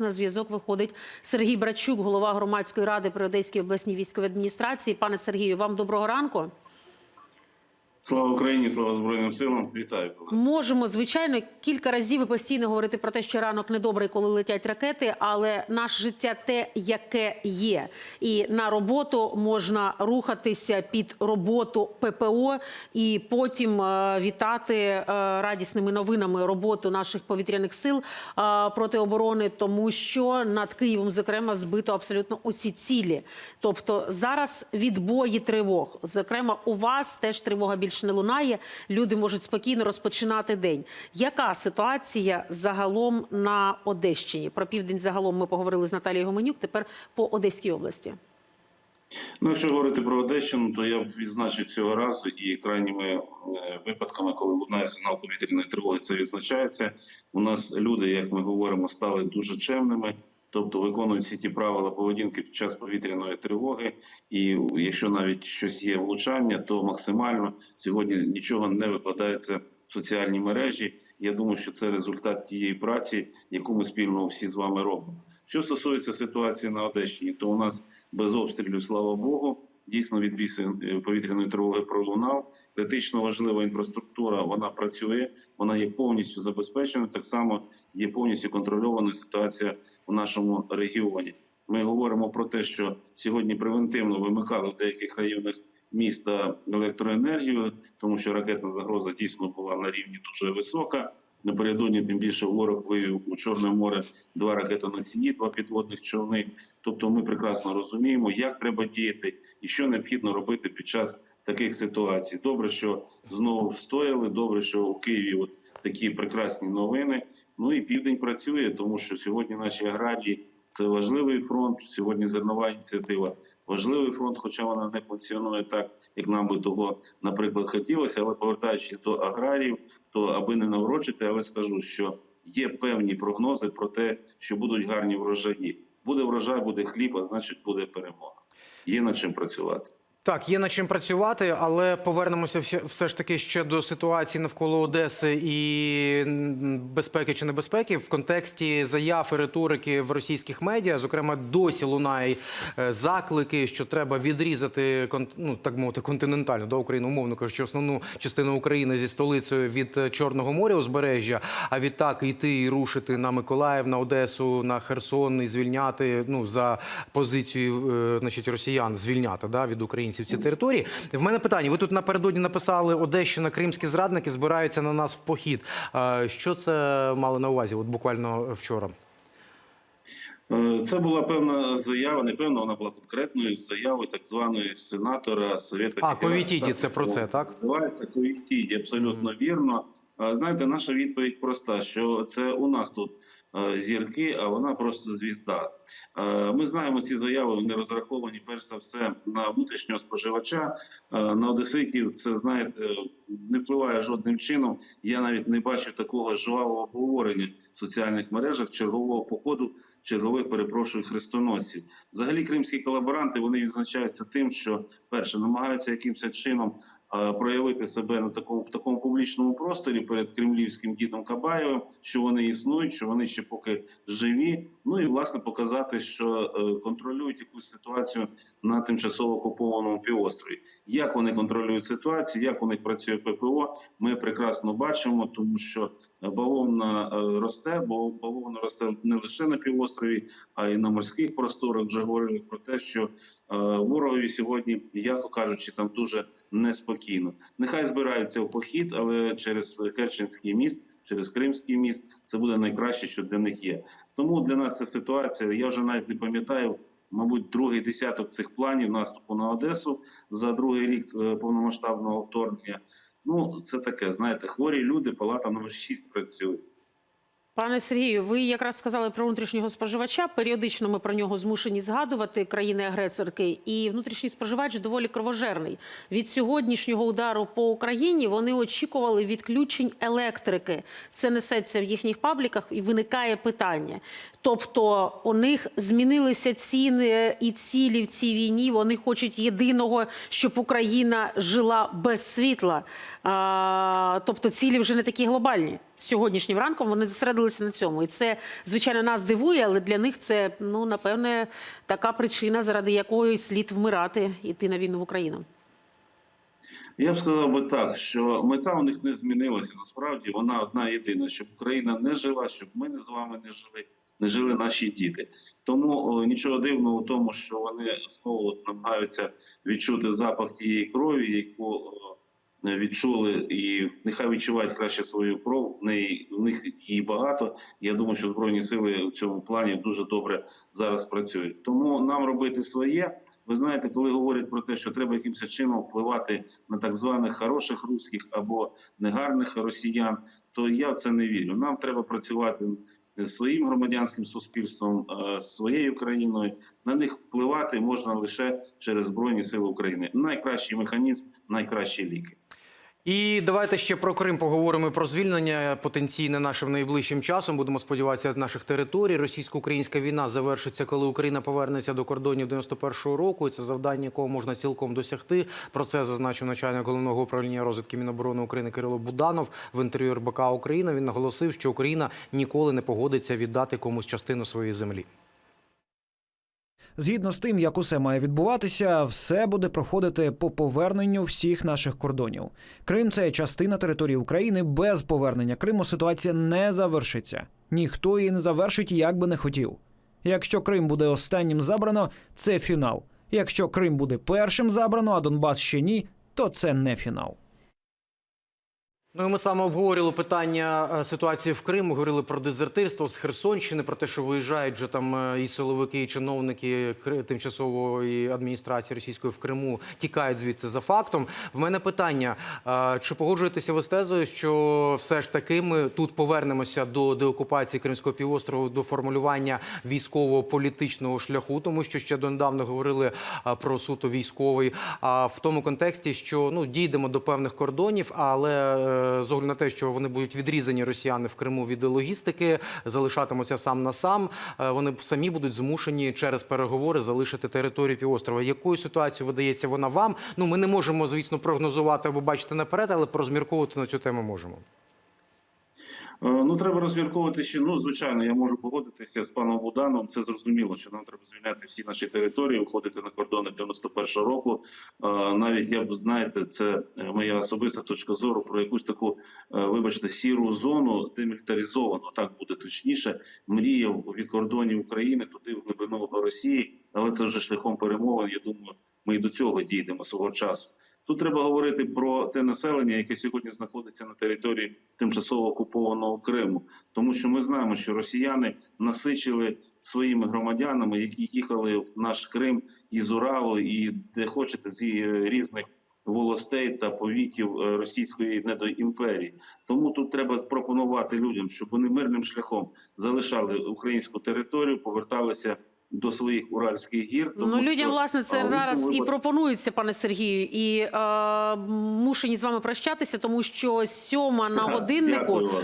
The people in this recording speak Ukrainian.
На зв'язок виходить Сергій Брачук, голова громадської ради при Одеській обласній військовій адміністрації. Пане Сергію, вам доброго ранку. Слава Україні, слава Збройним силам. Вітаю. Можемо звичайно кілька разів і постійно говорити про те, що ранок недобрий, коли летять ракети, але наше життя те, яке є, і на роботу можна рухатися під роботу ППО і потім е, вітати е, радісними новинами роботу наших повітряних сил е, проти оборони, тому що над Києвом, зокрема, збито абсолютно усі цілі. Тобто зараз відбої тривог. Зокрема, у вас теж тривога більше не лунає. Люди можуть спокійно розпочинати день. Яка ситуація загалом на Одещині? Про південь загалом ми поговорили з Наталією Гоменюк. Тепер по Одеській області. Ну, якщо говорити про Одещину, то я б відзначив цього разу і крайніми е, випадками, коли лунає сигнал повітряної тривоги, це відзначається. У нас люди, як ми говоримо, стали дуже чемними. Тобто виконують всі ті правила поведінки під час повітряної тривоги, і якщо навіть щось є влучання, то максимально сьогодні нічого не викладається в соціальні мережі. Я думаю, що це результат тієї праці, яку ми спільно всі з вами робимо. Що стосується ситуації на Одещині, то у нас без обстрілів, слава Богу, дійсно відбій повітряної тривоги пролунав. Критично важлива інфраструктура, вона працює, вона є повністю забезпеченою. Так само є повністю контрольована ситуація у нашому регіоні. Ми говоримо про те, що сьогодні превентивно вимикали в деяких районах міста електроенергію, тому що ракетна загроза дійсно була на рівні дуже висока. Напередодні тим більше ворог вивів у Чорне море два ракетоносії, два підводних човни. Тобто, ми прекрасно розуміємо, як треба діяти і що необхідно робити під час таких ситуацій. Добре, що знову встояли. Добре, що у Києві от такі прекрасні новини. Ну і південь працює, тому що сьогодні наші аграрії це важливий фронт. Сьогодні зернова ініціатива важливий фронт, хоча вона не функціонує так, як нам би того, наприклад, хотілося. Але повертаючись до аграріїв, то аби не наврочити, але скажу, що є певні прогнози про те, що будуть гарні врожаї. Буде врожай, буде хліб, а значить буде перемога. Є над чим працювати. Так, є над чим працювати, але повернемося все- ж таки ще до ситуації навколо Одеси і безпеки чи небезпеки в контексті заяв і риторики в російських медіа. Зокрема, досі лунає е, заклики, що треба відрізати ну, так мовити континентальну до України, умовно кажучи, основну частину України зі столицею від е, Чорного моря узбережжя. А відтак йти і рушити на Миколаїв, на Одесу, на Херсон і звільняти ну за позицію е, значить, росіян звільняти да, від українців ці території. В мене питання: ви тут напередодні написали Одещина, кримські зрадники збираються на нас в похід. Що це мали на увазі? От буквально вчора. Е, Це була певна заява, не певна, вона була конкретною заявою так званої сенатора Совєта А, Ковітіді, це про це, так? Називається Ковітіді, абсолютно вірно. Знаєте, наша відповідь проста, що це у нас тут зірки, а вона просто звізда. Е, Ми знаємо ці заяви, вони розраховані перш за все на внутрішнього споживача, е, на одеситів. Це знаєте, не впливає жодним чином. Я навіть не бачив такого жвавого обговорення в соціальних мережах чергового походу чергових перепрошую хрестоносців. Взагалі, кримські колаборанти вони відзначаються тим, що перше намагаються якимось чином е, проявити себе на такому такому публічному просторі перед кремлівським дідом Кабаєвим, що вони існують, що вони ще поки живі. Ну і власне показати, що е, контролюють якусь ситуацію на тимчасово окупованому півострові. Як вони контролюють ситуацію, як у них працює ППО, ми прекрасно бачимо, тому що бавовна е, росте, бо бавовна росте не лише на півострові, а й на морських просторах. Вже говорили про те, що е, ворогові сьогодні, яко кажучи, там дуже неспокійно. Нехай збираються в похід, але через Керченський міст, через Кримський міст, це буде найкраще, що для них є. Тому для нас ця ситуація. Я вже навіть не пам'ятаю. Мабуть, другий десяток цих планів наступу на Одесу за другий рік е, повномасштабного вторгнення. Ну, це таке, знаєте, хворі люди, палата номер 6 працює. Пане Сергію, ви якраз сказали про внутрішнього споживача. Періодично ми про нього змушені згадувати країни-агресорки. І внутрішній споживач доволі кровожерний. Від сьогоднішнього удару по Україні вони очікували відключень електрики. Це несеться в їхніх пабліках і виникає питання. Тобто у них змінилися ціни і цілі в цій війні. Вони хочуть єдиного, щоб Україна жила без світла. А, тобто цілі вже не такі глобальні. Сьогоднішнім ранком вони зосередилися на цьому. І це, звичайно, нас дивує, але для них це, ну, напевне, така причина, заради якої слід вмирати, іти на війну в Україну. Я б сказав би так, що мета у них не змінилася. Насправді вона одна єдина, щоб Україна не жила, щоб ми не з вами не жили, не жили наші діти. Тому о, нічого дивного у тому, що вони знову намагаються відчути запах тієї крові, яку відчули, і нехай відчувають краще свою кров. В неї в них її багато. Я думаю, що збройні сили в цьому плані дуже добре зараз працюють. Тому нам робити своє. Ви знаєте, коли говорять про те, що треба якимось чином впливати на так званих хороших русських або негарних росіян, то я в це не вірю. Нам треба працювати з своїм громадянським суспільством, е, своєю країною. На них впливати можна лише через збройні сили України. Найкращий механізм, найкращі ліки. І давайте ще про Крим поговоримо про звільнення потенційне нашим найближчим часом. Будемо сподіватися наших територій. Російсько-українська війна завершиться, коли Україна повернеться до кордонів 91-го року. І це завдання, якого можна цілком досягти. Про це зазначив начальник головного управління розвідки Міноборони України Кирило Буданов в інтерв'ю РБК Україна. Він наголосив, що Україна ніколи не погодиться віддати комусь частину своєї землі. Згідно з тим, як усе має відбуватися, все буде проходити по поверненню всіх наших кордонів. Крим це частина території України. Без повернення Криму ситуація не завершиться. Ніхто її не завершить, як би не хотів. Якщо Крим буде останнім забрано, це фінал. Якщо Крим буде першим забрано, а Донбас ще ні, то це не фінал. Ну і ми саме обговорювали питання е, ситуації в Криму, говорили про дезертирство з Херсонщини, про те, що виїжджають вже там е, і силовики, і чиновники тимчасової адміністрації російської в Криму тікають звідти за фактом. В мене питання: чи погоджуєтеся ви з тезою, що все ж таки ми тут повернемося до деокупації Кримського півострову, до формулювання військово-політичного шляху, тому що ще донедавна говорили е, про суто військовий, а в тому контексті, що ну дійдемо до певних кордонів, але з огляду на те, що вони будуть відрізані росіяни в Криму від логістики, залишатимуться сам на сам. е, Вони самі будуть змушені через переговори залишити територію півострова. Якою ситуацією видається вона вам? Ну ми не можемо, звісно, прогнозувати або бачити наперед, але порозмірковувати на цю тему можемо. Е, Ну, треба розмірковувати ще. Ну, звичайно, я можу погодитися з паном Буданом. Це зрозуміло, що нам треба звільняти всі наші території, виходити на кордони 91-го року. Е, Навіть я б знаєте, це е, моя особиста точка зору про якусь таку, вибачте, сіру зону демілітаризовану, так буде точніше. Мріяв від кордонів України туди в глибину Росії, але це вже шляхом перемовин. Я думаю, ми і до цього дійдемо свого часу. Тут треба говорити про те населення, яке сьогодні знаходиться на території тимчасово окупованого Криму, тому що ми знаємо, що росіяни насичили своїми громадянами, які їхали в наш Крим із Уралу і де хочете з е, різних волостей та повітів е, російської недоімперії. Тому тут треба запропонувати людям, щоб вони мирним шляхом залишали українську територію, поверталися до своїх уральських гір. Ну, людям, що, власне, це зараз зараз і пропонується, пане Сергію, і е, мушені з вами прощатися, тому що сьома на годиннику. дякую вам.